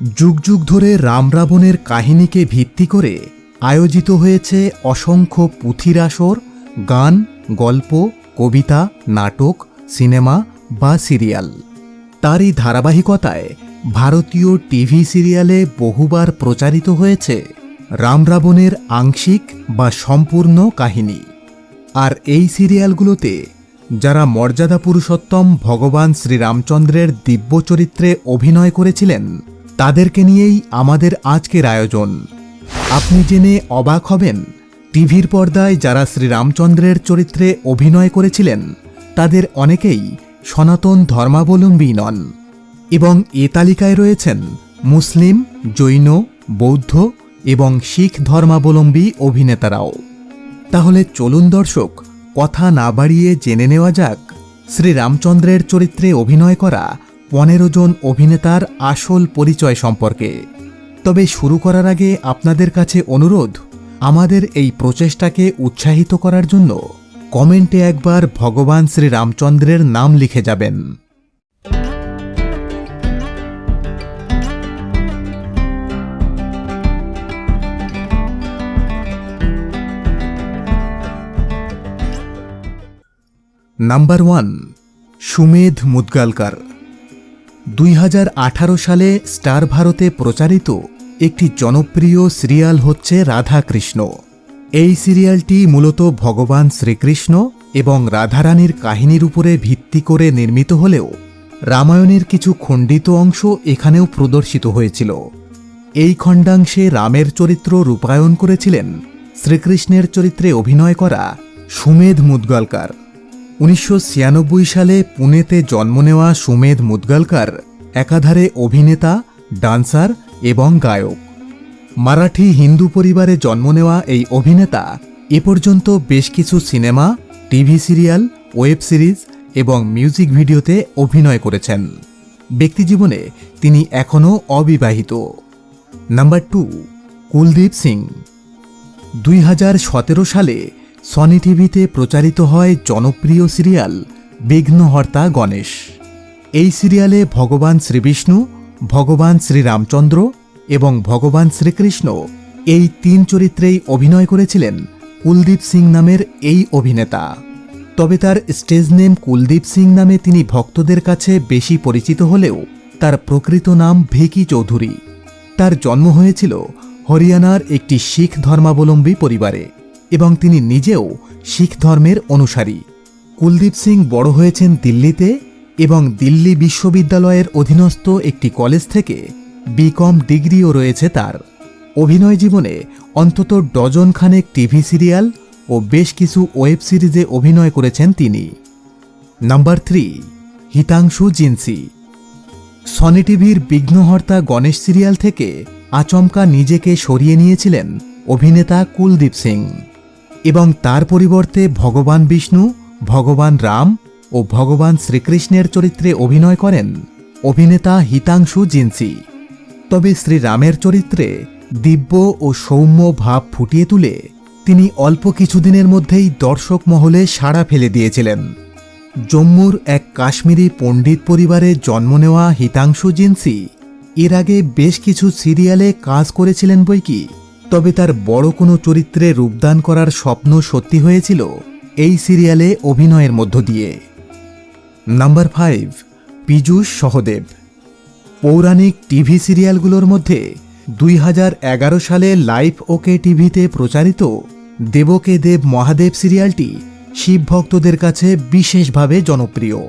যুগ যুগ ধরে রাম রাবণের কাহিনীকে ভিত্তি করে আয়োজিত হয়েছে অসংখ্য পুঁথির আসর গান, গল্প, কবিতা, নাটক, সিনেমা বা সিরিয়াল। তারই ধারাবাহিকতায় ভারতীয় টিভি সিরিয়ালে বহুবার প্রচারিত হয়েছে রাম রাবণের আংশিক বা সম্পূর্ণ কাহিনী। আর এই সিরিয়ালগুলোতে যারা মর্যাদা পুরুষোত্তম ভগবান শ্রীরামচন্দ্রের দিব্য চরিত্রে অভিনয় করেছিলেন তাদেরকে নিয়েই আমাদের আজকের আয়োজন। আপনি জেনে অবাক হবেন, টিভির পর্দায় যারা শ্রীরামচন্দ্রের চরিত্রে অভিনয় করেছিলেন, তাদের অনেকেই সনাতন ধর্মাবলম্বী নন এবং এ তালিকায় রয়েছেন মুসলিম, জৈন, বৌদ্ধ এবং শিখ ধর্মাবলম্বী অভিনেতারাও। তাহলে চলুন দর্শক, কথা না বাড়িয়ে জেনে নেওয়া যাক, শ্রীরামচন্দ্রের চরিত্রে অভিনয় করা পনেরো জন অভিনেতার আসল পরিচয় সম্পর্কে। তবে শুরু করার আগে আপনাদের কাছে অনুরোধ, আমাদের এই প্রচেষ্টাকে উৎসাহিত করার জন্য কমেন্টে একবার ভগবান শ্রীরামচন্দ্রের নাম লিখে যাবেন। Number one, Sumedh Mudgalkar. দুই হাজার আঠারো সালে স্টার ভারতে প্রচারিত একটি জনপ্রিয় সিরিয়াল হচ্ছে রাধাকৃষ্ণ। এই সিরিয়ালটি মূলত ভগবান শ্রীকৃষ্ণ এবং রাধারানীর কাহিনীর উপরে ভিত্তি করে নির্মিত হলেও রামায়ণের কিছু খণ্ডিত অংশ এখানেও প্রদর্শিত হয়েছিল। এই খণ্ডাংশে রামের চরিত্র রূপায়ণ করেছিলেন শ্রীকৃষ্ণের চরিত্রে অভিনয় করা সুমেধ মুদগালকার। উনিশশো ছিয়ানব্বই সালে পুনেতে জন্ম নেওয়া সুমেধ মুদগালকার একাধারে অভিনেতা, ডান্সার এবং গায়ক। মারাঠি হিন্দু পরিবারে জন্ম নেওয়া এই অভিনেতা এ পর্যন্ত বেশ কিছু cinema, TV serial, web series এবং মিউজিক ভিডিওতে অভিনয় করেছেন। ব্যক্তিজীবনে তিনি এখনও অবিবাহিত। Number two, Kuldeep Singh. দুই হাজার সতেরো সালে সনি টিভিতে প্রচারিত হয় জনপ্রিয় সিরিয়াল বিঘ্নহর্তা গণেশ। এই সিরিয়ালে ভগবান শ্রীবিষ্ণু, ভগবান শ্রীরামচন্দ্র এবং ভগবান শ্রীকৃষ্ণ এই তিন চরিত্রেই অভিনয় করেছিলেন কুলদীপ সিং নামের এই অভিনেতা। তবে তার স্টেজ নেম কুলদীপ সিং নামে তিনি ভক্তদের কাছে বেশি পরিচিত হলেও তার প্রকৃত নাম ভিকি চৌধুরী। তার জন্ম হয়েছিল হরিয়ানার একটি শিখ ধর্মাবলম্বী পরিবারে। এবং তিনি নিজেও শিখ ধর্মের অনুসারী। কুলদীপ সিং বড় হয়েছেন দিল্লিতে এবং দিল্লি বিশ্ববিদ্যালয়ের অধীনস্থ একটি কলেজ থেকে বিকম ডিগ্রিও রয়েছে তার। অভিনয় জীবনে অন্তত ডজন খানেক টিভি সিরিয়াল ও বেশ কিছু ওয়েব সিরিজে অভিনয় করেছেন তিনি। Number three, Hitanshu Jinsi. Sony টিভির বিঘ্নহর্তা গণেশ সিরিয়াল থেকে আচমকা নিজেকে সরিয়ে নিয়েছিলেন অভিনেতা কুলদীপ সিং। এবং তার পরিবর্তে ভগবান বিষ্ণু, ভগবান রাম ও ভগবান শ্রীকৃষ্ণের চরিত্রে অভিনয় করেন অভিনেতা হিতাংশু জিনসি। তবে শ্রীরামের চরিত্রে দিব্য ও সৌম্য ভাব ফুটিয়ে তুলে তিনি অল্প কিছুদিনের মধ্যেই দর্শক মহলে সাড়া ফেলে দিয়েছিলেন। জম্মুর এক কাশ্মীরি পণ্ডিত পরিবারে জন্ম নেওয়া হিতাংশু জিনসি এর আগে বেশ কিছু সিরিয়ালে কাজ করেছিলেন বইকি তবে তার বড় কোনো চরিত্রে রূপদান করার স্বপ্ন সত্যি হয়েছিল এই সিরিয়ালে অভিনয়ের মধ্য দিয়ে। Number five, Piyush Sahdev. পৌরাণিক টিভি সিরিয়ালগুলোর মধ্যে দুই হাজার এগারো সালে লাইভ ওকে টিভিতে প্রচারিত দেবকে দেব মহাদেব সিরিয়ালটি শিব ভক্তদের কাছে বিশেষভাবে জনপ্রিয়।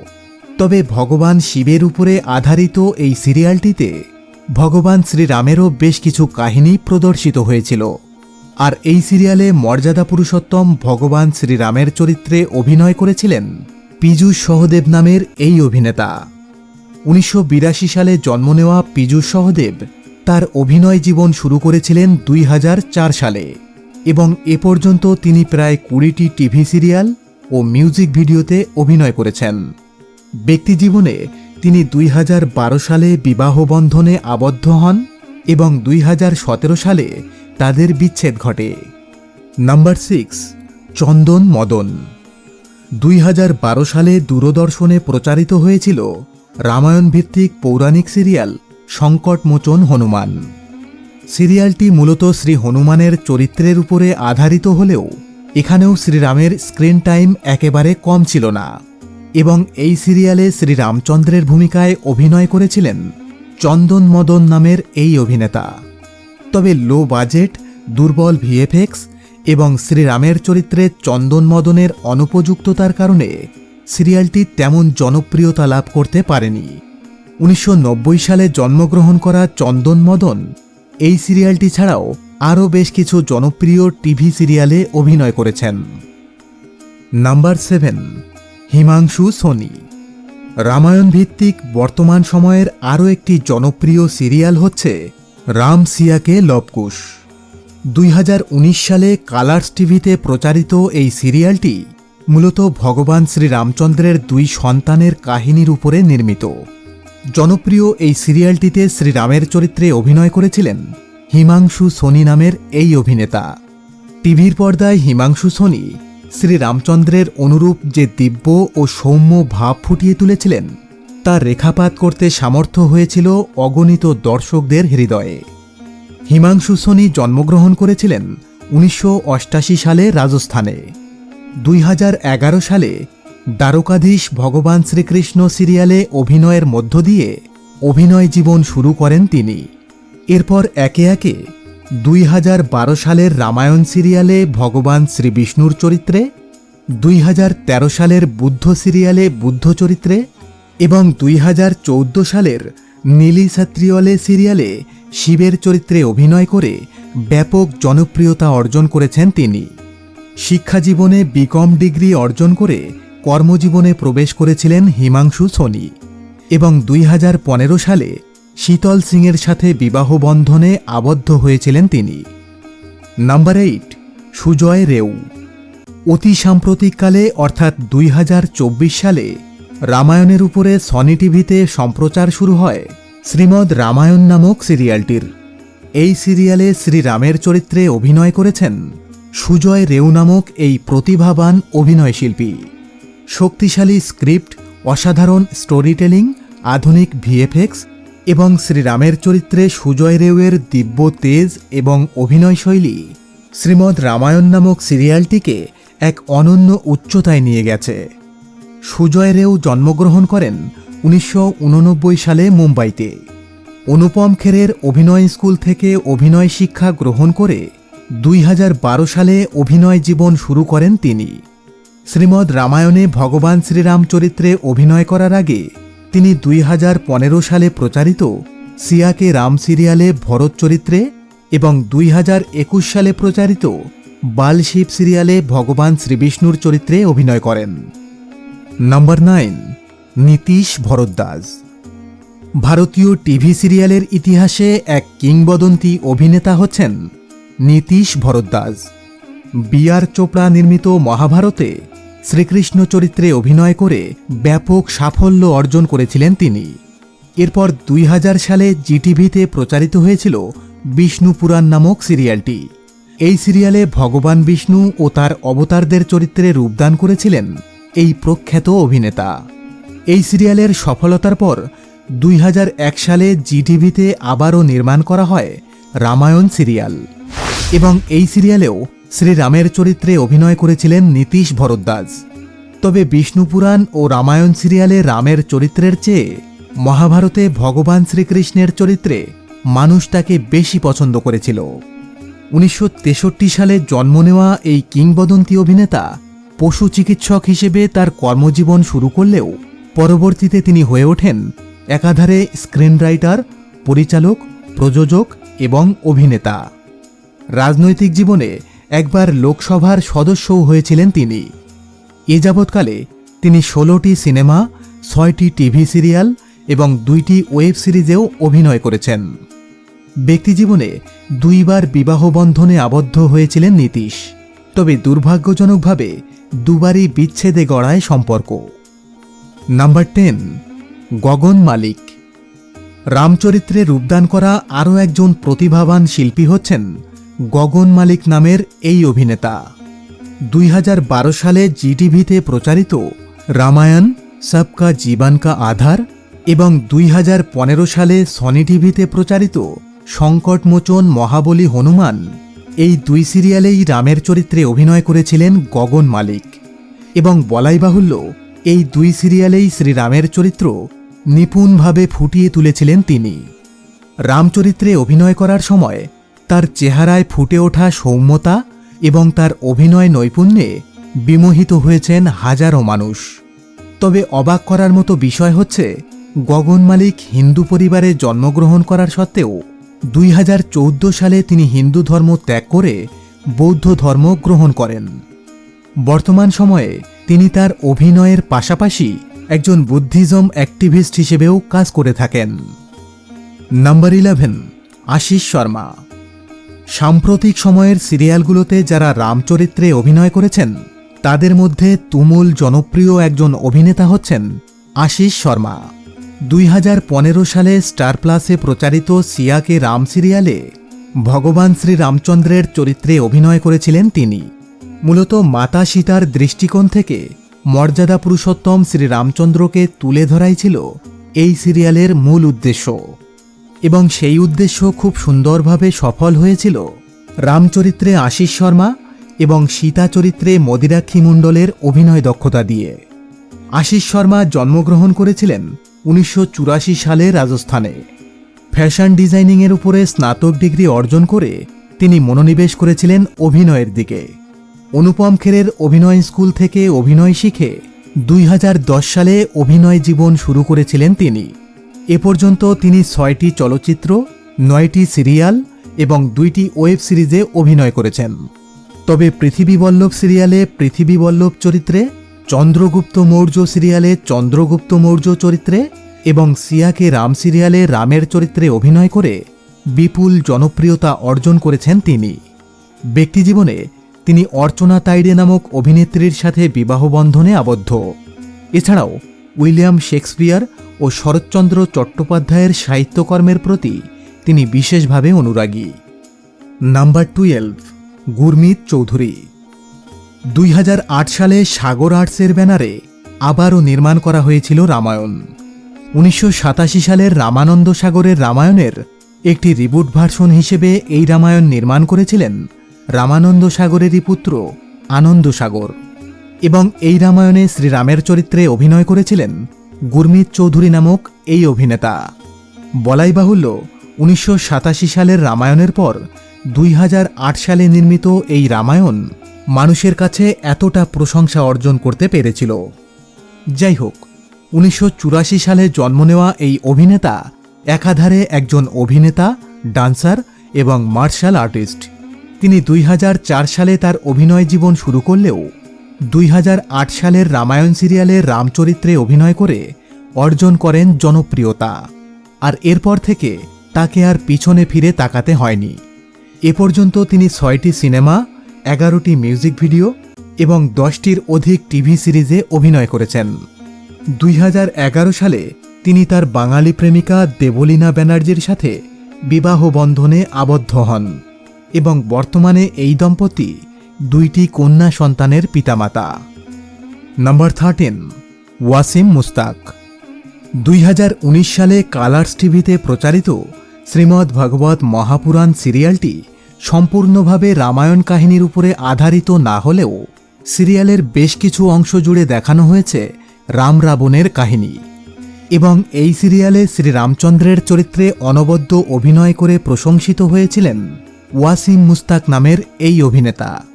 তবে ভগবান শিবের উপরে আধারিত এই সিরিয়ালটিতে ভগবান শ্রীরামেরও বেশ কিছু কাহিনী প্রদর্শিত হয়েছিল। আর এই সিরিয়ালে মর্যাদা পুরুষোত্তম ভগবান শ্রীরামের চরিত্রে অভিনয় করেছিলেন পীযূষ সহদেব নামের এই অভিনেতা। উনিশশো বিরাশি সালে জন্ম নেওয়া পীযূষ সহদেব তার অভিনয় জীবন শুরু করেছিলেন দুই হাজার চার সালে এবং এ পর্যন্ত তিনি প্রায় কুড়িটি টিভি সিরিয়াল ও মিউজিক ভিডিওতে অভিনয় করেছেন। ব্যক্তিজীবনে তিনি দুই হাজার বারো সালে বিবাহ বন্ধনে আবদ্ধ হন এবং দুই হাজার সতেরো সালে তাদের বিচ্ছেদ ঘটে। Number six, Chandan Madan. দুই হাজার বারো সালে দূরদর্শনে প্রচারিত হয়েছিল রামায়ণ ভিত্তিক পৌরাণিক সিরিয়াল সংকটমোচন হনুমান। সিরিয়ালটি মূলত শ্রী হনুমানের চরিত্রের উপরে আধারিত হলেও এখানেও শ্রীরামের স্ক্রিন টাইম একেবারে কম ছিল না। এবং এই সিরিয়ালে শ্রী রামচন্দ্রের ভূমিকায় অভিনয় করেছিলেন চন্দন মদন নামের এই অভিনেতা। তবে লো বাজেট, দুর্বল ভিএফএক্স এবং শ্রীরামের চরিত্রে চন্দন মদনের অনুপযুক্ততার কারণে সিরিয়ালটি তেমন জনপ্রিয়তা লাভ করতে পারেনি। উনিশশো নব্বই সালে জন্মগ্রহণ করা চন্দন মদন এই সিরিয়ালটি ছাড়াও আরও বেশ কিছু জনপ্রিয় টিভি সিরিয়ালে অভিনয় করেছেন। Number seven Himanshu Soni. Ramayana ভিত্তিক বর্তমান সময়ের আরও একটি জনপ্রিয় সিরিয়াল হচ্ছে রাম সিয়াকে লবকুশ। দুই হাজার উনিশ সালে কালার্স টিভিতে প্রচারিত এই সিরিয়ালটি মূলত ভগবান শ্রীরামচন্দ্রের দুই সন্তানের কাহিনীর উপরে নির্মিত। জনপ্রিয় এই সিরিয়ালটিতে শ্রীরামের চরিত্রে অভিনয় করেছিলেন হিমাংশু সোনি নামের এই অভিনেতা। টিভির পর্দায় হিমাংশু সোনি শ্রী রামচন্দ্রের অনুরূপ যে দিব্য ও সৌম্য ভাব ফুটিয়ে তুলেছিলেন, তা রেখাপাত করতে সামর্থ্য হয়েছিল অগণিত দর্শকদের হৃদয়ে। হিমাংশু সোনি জন্মগ্রহণ করেছিলেন উনিশশো সালে রাজস্থানে। দুই হাজার এগারো সালে দ্বারকাধীশ ভগবান শ্রীকৃষ্ণ সিরিয়ালে অভিনয়ের মধ্য দিয়ে অভিনয় জীবন শুরু করেন তিনি। এরপর একে একে দুই হাজার বারো সালের রামায়ণ সিরিয়ালে ভগবান শ্রী বিষ্ণুর চরিত্রে, দুই হাজার তেরো সালের বুদ্ধ সিরিয়ালে বুদ্ধ চরিত্রে এবং দুই হাজার চৌদ্দ সালের নীলি সাত্রিয়লে সিরিয়ালে শিবের চরিত্রে অভিনয় করে ব্যাপক জনপ্রিয়তা অর্জন করেছেন তিনি। শিক্ষাজীবনে বিকম ডিগ্রি অর্জন করে কর্মজীবনে প্রবেশ করেছিলেন হিমাংশু সোনি এবং দুই হাজার পনেরো সালে শীতল সিংয়ের সাথে বিবাহ বন্ধনে আবদ্ধ হয়েছিলেন তিনি। Number eight, Sujay Reu. অতি সাম্প্রতিককালে, অর্থাৎ দুই হাজার চব্বিশ সালে, রামায়ণের উপরে সনি টিভিতে সম্প্রচার শুরু হয় শ্রীমদ রামায়ণ নামক সিরিয়ালটির। এই সিরিয়ালে শ্রীরামের চরিত্রে অভিনয় করেছেন সুজয় রেউ নামক এই প্রতিভাবান অভিনয়শিল্পী শক্তিশালী স্ক্রিপ্ট, অসাধারণ স্টোরি টেলিং আধুনিক ভিএফএক্স এবং শ্রীরামের চরিত্রে সুজয় রেউয়ের দিব্য তেজ এবং অভিনয়শৈলী শ্রীমদ রামায়ণ নামক সিরিয়ালটিকে এক অনন্য উচ্চতায় নিয়ে গেছে। সুজয় রেউ জন্মগ্রহণ করেন উনিশশো উননব্বই সালে মুম্বাইতে। অনুপম খেরের অভিনয় স্কুল থেকে অভিনয় শিক্ষা গ্রহণ করে দুই হাজার বারো সালে অভিনয় জীবন শুরু করেন তিনি। শ্রীমদ রামায়ণে ভগবান শ্রীরাম চরিত্রে অভিনয় করার আগে তিনি দুই হাজার পনেরো সালে প্রচারিত সিয়াকে রাম সিরিয়ালে ভরত চরিত্রে এবং দুই হাজার একুশ সালে প্রচারিত বাল শিব সিরিয়ালে ভগবান শ্রীবিষ্ণুর চরিত্রে অভিনয় করেন। Number nine, Nitish Bharadwaj. ভারতীয় টিভি সিরিয়ালের ইতিহাসে এক কিংবদন্তি অভিনেতা হচ্ছেন নীতিশ ভরদ্বাজ। বি আর চোপড়া নির্মিত মহাভারতে শ্রীকৃষ্ণ চরিত্রে অভিনয় করে ব্যাপক সাফল্য অর্জন করেছিলেন তিনি। এরপর দুই হাজার সালে জিটিভিতে প্রচারিত হয়েছিল বিষ্ণু পুরাণ নামক সিরিয়ালটি। এই সিরিয়ালে ভগবান বিষ্ণু ও তার অবতারদের চরিত্রে রূপদান করেছিলেন এই প্রখ্যাত অভিনেতা। এই সিরিয়ালের সফলতার পর দুই হাজার এক সালে জিটিভিতে আবারও নির্মাণ করা হয় রামায়ণ সিরিয়াল। এবং এই সিরিয়ালেও শ্রীরামের চরিত্রে অভিনয় করেছিলেন নীতিশ ভরদ্বাজ। তবে বিষ্ণুপুরাণ ও রামায়ণ সিরিয়ালে রামের চরিত্রের চেয়ে মহাভারতে ভগবান শ্রীকৃষ্ণের চরিত্রে মানুষ তাকে বেশি পছন্দ করেছিল। উনিশশো তেষট্টি সালে জন্ম নেওয়া এই কিংবদন্তি অভিনেতা পশু চিকিৎসক হিসেবে তার কর্মজীবন শুরু করলেও পরবর্তীতে তিনি হয়ে ওঠেন একাধারে স্ক্রিন রাইটার, পরিচালক, প্রযোজক এবং অভিনেতা। রাজনৈতিক জীবনে একবার লোকসভার সদস্যও হয়েছিলেন তিনি। এ যাবৎকালে তিনি ষোলোটি সিনেমা, ছয়টি টিভি সিরিয়াল এবং দুইটি ওয়েব সিরিজেও অভিনয় করেছেন। ব্যক্তিজীবনে দুইবার বিবাহ বন্ধনে আবদ্ধ হয়েছিলেন নীতিশ। তবে দুর্ভাগ্যজনকভাবে দুবারই বিচ্ছেদে গড়ায় সম্পর্ক। নাম্বার টেন, গগন মালিক। রামচরিত্রে রূপদান করা আরও একজন প্রতিভাবান শিল্পী হচ্ছেন গগন মালিক নামের এই অভিনেতা। দুই হাজার বারো সালে জিটিভিতে প্রচারিত রামায়ণ, সবকা জীবন কা আধার এবং দুই হাজার পনেরো সালে সনি টিভিতে প্রচারিত সংকটমোচন মহাবলী হনুমান এই দুই সিরিয়ালেই রামের চরিত্রে অভিনয় করেছিলেন গগন মালিক এবং বলাই বাহুল্য এই দুই সিরিয়ালেই শ্রীরামের চরিত্র নিপুণভাবে ফুটিয়ে তুলেছিলেন তিনি। রামচরিত্রে অভিনয় করার সময় তার চেহারায় ফুটে ওঠা সৌম্যতা এবং তার অভিনয় নৈপুণ্যে বিমোহিত হয়েছেন হাজারো মানুষ। তবে অবাক করার মতো বিষয় হচ্ছে, গগন মালিক হিন্দু পরিবারে জন্মগ্রহণ করার সত্ত্বেও দুই হাজার চৌদ্দ সালে তিনি হিন্দু ধর্ম ত্যাগ করে বৌদ্ধ ধর্ম গ্রহণ করেন। বর্তমান সময়ে তিনি তার অভিনয়ের পাশাপাশি একজন বুদ্ধিজম অ্যাক্টিভিস্ট হিসেবেও কাজ করে থাকেন। নাম্বার ইলেভেন, আশিস শর্মা সাম্প্রতিক সময়ের সিরিয়ালগুলোতে যারা রামচরিত্রে অভিনয় করেছেন, তাদের মধ্যে তুমুল জনপ্রিয় একজন অভিনেতা হচ্ছেন আশিস শর্মা। দুই হাজার পনেরো সালে স্টার প্লাসে প্রচারিত সিয়াকে রাম সিরিয়ালে ভগবান শ্রী রামচন্দ্রের চরিত্রে অভিনয় করেছিলেন তিনি। মূলত মাতা সীতার দৃষ্টিকোণ থেকে মর্যাদা পুরুষোত্তম শ্রীরামচন্দ্রকে তুলে ধরাই ছিল এই সিরিয়ালের মূল উদ্দেশ্য। এবং সেই উদ্দেশ্য খুব সুন্দরভাবে সফল হয়েছিল। রামচরিত্রে আশিস শর্মা এবং সীতা চরিত্রে মদিরাক্ষী মণ্ডলের অভিনয় দক্ষতা দিয়ে। আশিস শর্মা জন্মগ্রহণ করেছিলেন উনিশশো চুরাশি সালে রাজস্থানে। ফ্যাশন ডিজাইনিংয়ের উপরে স্নাতক ডিগ্রি অর্জন করে তিনি মনোনিবেশ করেছিলেন অভিনয়ের দিকে। অনুপম খেরের অভিনয় স্কুল থেকে অভিনয় শিখে দুই হাজার দশ সালে অভিনয় জীবন শুরু করেছিলেন তিনি। এ পর্যন্ত তিনি ছয়টি চলচ্চিত্র, নয়টি সিরিয়াল এবং দুইটি ওয়েব সিরিজে অভিনয় করেছেন। তবে পৃথিবী বল্লভ সিরিয়ালে পৃথিবী বল্লভ চরিত্রে, চন্দ্রগুপ্ত মৌর্য সিরিয়ালে চন্দ্রগুপ্ত মৌর্য চরিত্রে এবং সিয়াকে রাম সিরিয়ালে রামের চরিত্রে অভিনয় করে বিপুল জনপ্রিয়তা অর্জন করেছেন তিনি। ব্যক্তিজীবনে তিনি অর্চনা তাইডে নামক অভিনেত্রীর সাথে বিবাহবন্ধনে আবদ্ধ। এছাড়াও উইলিয়াম শেক্সপিয়ার ও শরৎচন্দ্র চট্টোপাধ্যায়ের সাহিত্যকর্মের প্রতি তিনি বিশেষভাবে অনুরাগী। Number twelve, Gurmeet Choudhary. দুই হাজার আট সালে সাগর আর্টসের ব্যানারে আবারও নির্মাণ করা হয়েছিল রামায়ণ। উনিশশো সাতাশি সালের রামানন্দ সাগরের রামায়ণের একটি রিবুট ভার্সন হিসেবে এই রামায়ণ নির্মাণ করেছিলেন রামানন্দ সাগরেরই পুত্র আনন্দ সাগর। এবং এই রামায়ণে শ্রীরামের চরিত্রে অভিনয় করেছিলেন গুরমিত চৌধুরী নামক এই অভিনেতা। বলাই বাহুল্য উনিশশো সালের রামায়ণের পর দুই হাজার আট সালে নির্মিত এই রামায়ণ মানুষের কাছে এতটা প্রশংসা অর্জন করতে পেরেছিল। যাই হোক, উনিশশো চুরাশি সালে জন্ম নেওয়া এই অভিনেতা একাধারে একজন অভিনেতা, ডান্সার এবং মার্শাল আর্টিস্ট। তিনি দুই হাজার চার সালে তার অভিনয় জীবন শুরু করলেও দুই হাজার আট সালের রামায়ণ সিরিয়ালে রামচরিত্রে অভিনয় করে অর্জন করেন জনপ্রিয়তা। আর এরপর থেকে তাকে আর পিছনে ফিরে তাকাতে হয়নি। এ পর্যন্ত তিনি ছয়টি সিনেমা, এগারোটি মিউজিক ভিডিও এবং দশটির অধিক টিভি সিরিজে অভিনয় করেছেন। দুই হাজার এগারো সালে তিনি তার বাঙালি প্রেমিকা দেবলীনা ব্যানার্জির সাথে বিবাহ বন্ধনে আবদ্ধ হন এবং বর্তমানে এই দম্পতি দুইটি কন্যা সন্তানের পিতামাতা। নাম্বার থার্টিন ওয়াসিম মুস্তাক দুই হাজার উনিশ সালে কালার্স টিভিতে প্রচারিত শ্রীমদ্ ভগবত মহাপুরাণ সিরিয়ালটি সম্পূর্ণভাবে রামায়ণ কাহিনীর উপরে আধারিত না হলেও সিরিয়ালের বেশ কিছু অংশ জুড়ে দেখানো হয়েছে রাম রাবণের কাহিনী। এবং এই সিরিয়ালে শ্রী রামচন্দ্রের চরিত্রে অনবদ্য অভিনয় করে প্রশংসিত হয়েছিলেন ওয়াসিম মুস্তাক নামের এই অভিনেতা।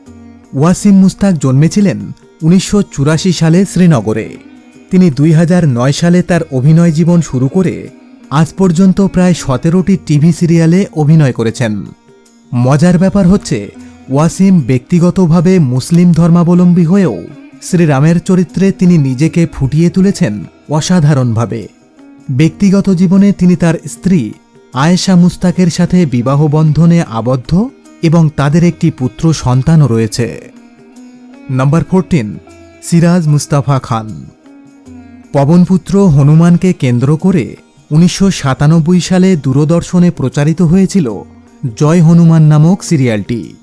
ওয়াসিম মুস্তাক জন্মেছিলেন উনিশশো চুরাশি সালে শ্রীনগরে। তিনি দুই হাজার নয় সালে তার অভিনয় জীবন শুরু করে আজ পর্যন্ত প্রায় সতেরোটি টিভি সিরিয়ালে অভিনয় করেছেন। মজার ব্যাপার হচ্ছে, ওয়াসিম ব্যক্তিগতভাবে মুসলিম ধর্মাবলম্বী হয়েও শ্রীরামের চরিত্রে তিনি নিজেকে ফুটিয়ে তুলেছেন অসাধারণভাবে। ব্যক্তিগত জীবনে তিনি তার স্ত্রী আয়েশা মুস্তাকের সাথে বিবাহ বন্ধনে আবদ্ধ এবং তাদের একটি পুত্র সন্তানও রয়েছে। Number fourteen Siraj Mustafa Khan. পবনপুত্র হনুমানকে কেন্দ্র করে উনিশশো সাতানব্বই সালে দূরদর্শনে প্রচারিত হয়েছিল জয় হনুমান নামক সিরিয়ালটি।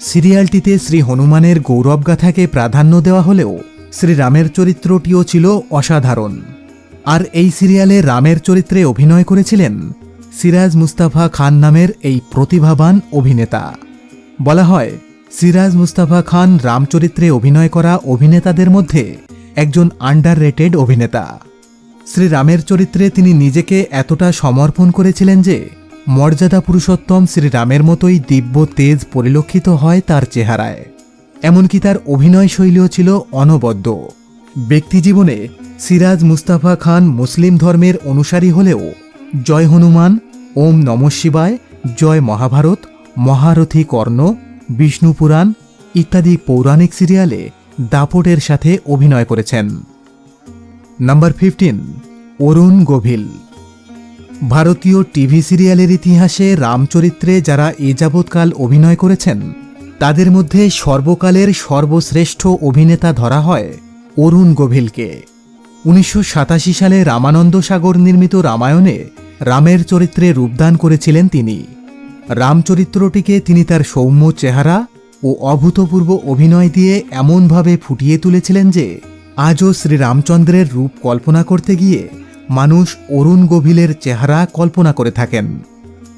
সিরিয়ালটিতে শ্রী হনুমানের গৌরবগাথাকে প্রাধান্য দেওয়া হলেও শ্রীরামের চরিত্রটিও ছিল অসাধারণ। আর এই সিরিয়ালে রামের চরিত্রে অভিনয় করেছিলেন সিরাজ মুস্তাফা খান নামের এই প্রতিভাবান অভিনেতা। বলা হয়, সিরাজ মুস্তাফা খান রামচরিত্রে অভিনয় করা অভিনেতাদের মধ্যে একজন আন্ডার অভিনেতা। শ্রীরামের চরিত্রে তিনি নিজেকে এতটা সমর্পণ করেছিলেন যে, মর্যাদা পুরুষোত্তম শ্রীরামের মতোই দিব্য তেজ পরিলক্ষিত হয় তার চেহারায়। এমনকি তার অভিনয় শৈলীও ছিল অনবদ্য। ব্যক্তিজীবনে সিরাজ মুস্তাফা খান মুসলিম ধর্মের অনুসারী হলেও জয় হনুমান, ওম নম শিবায়, জয় মহাভারত, মহারথী কর্ণ, বিষ্ণু পুরাণ ইত্যাদি পৌরাণিক সিরিয়ালে দাপটের সাথে অভিনয় করেছেন। Number fifteen, Arun Govil. ভারতীয় টিভি সিরিয়ালের ইতিহাসে রামচরিত্রে যারা এ যাবৎকাল অভিনয় করেছেন, তাদের মধ্যে সর্বকালের সর্বশ্রেষ্ঠ অভিনেতা ধরা হয় অরুণ গভীলকে। উনিশশো সালে রামানন্দ সাগর নির্মিত রামায়ণে রামের চরিত্রে রূপদান করেছিলেন তিনি। রামচরিত্রটিকে তিনি তার সৌম্য চেহারা ও অভূতপূর্ব অভিনয় দিয়ে এমনভাবে ফুটিয়ে তুলেছিলেন যে, আজও শ্রীরামচন্দ্রের রূপ কল্পনা করতে গিয়ে মানুষ অরুণ গভীলের চেহারা কল্পনা করে থাকেন।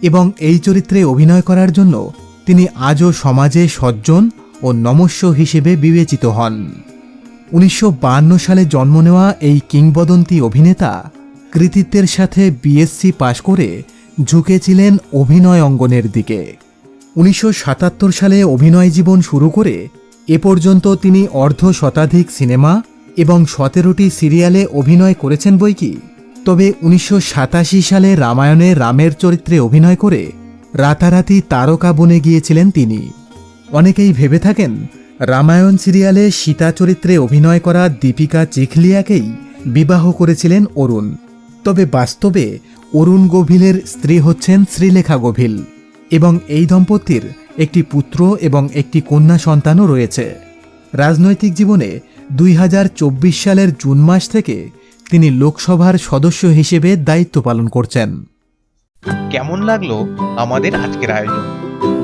এবং এই চরিত্রে অভিনয় করার জন্য তিনি আজও সমাজে সজ্জন ও নমস্য হিসেবে বিবেচিত হন। উনিশশো সালে জন্ম নেওয়া এই কিংবদন্তি অভিনেতা কৃতিত্বের সাথে বিএসসি পাশ করে ঝুঁকেছিলেন অভিনয় অঙ্গনের দিকে। উনিশশো সাতাত্তর সালে অভিনয় জীবন শুরু করে এ পর্যন্ত তিনি অর্ধ শতাধিক সিনেমা এবং সতেরোটি সিরিয়ালে অভিনয় করেছেন বই কি। তবে উনিশশো সাতাশি সালে রামায়ণে রামের চরিত্রে অভিনয় করে রাতারাতি তারকা বনে গিয়েছিলেন তিনি। অনেকেই ভেবে থাকেন, রামায়ণ সিরিয়ালে সীতা চরিত্রে অভিনয় করা দীপিকা চিখলিয়াকেই বিবাহ করেছিলেন অরুণ। তবে বাস্তবে অরুণ গভীলের স্ত্রী হচ্ছেন শ্রীলেখা গভীল এবং এই দম্পতির একটি পুত্র এবং একটি কন্যা সন্তানও রয়েছে। রাজনৈতিক জীবনে দুই হাজার চব্বিশ সালের জুন মাস থেকে তিনি লোকসভার সদস্য হিসেবে দায়িত্ব পালন করছেন। কেমন লাগল আমাদের আজকের আয়োজন?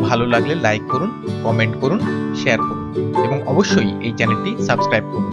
ভালো লাগলে লাইক করুন কমেন্ট করুন শেয়ার করুন এবং অবশ্যই এই চ্যানেলটি সাবস্ক্রাইব করুন।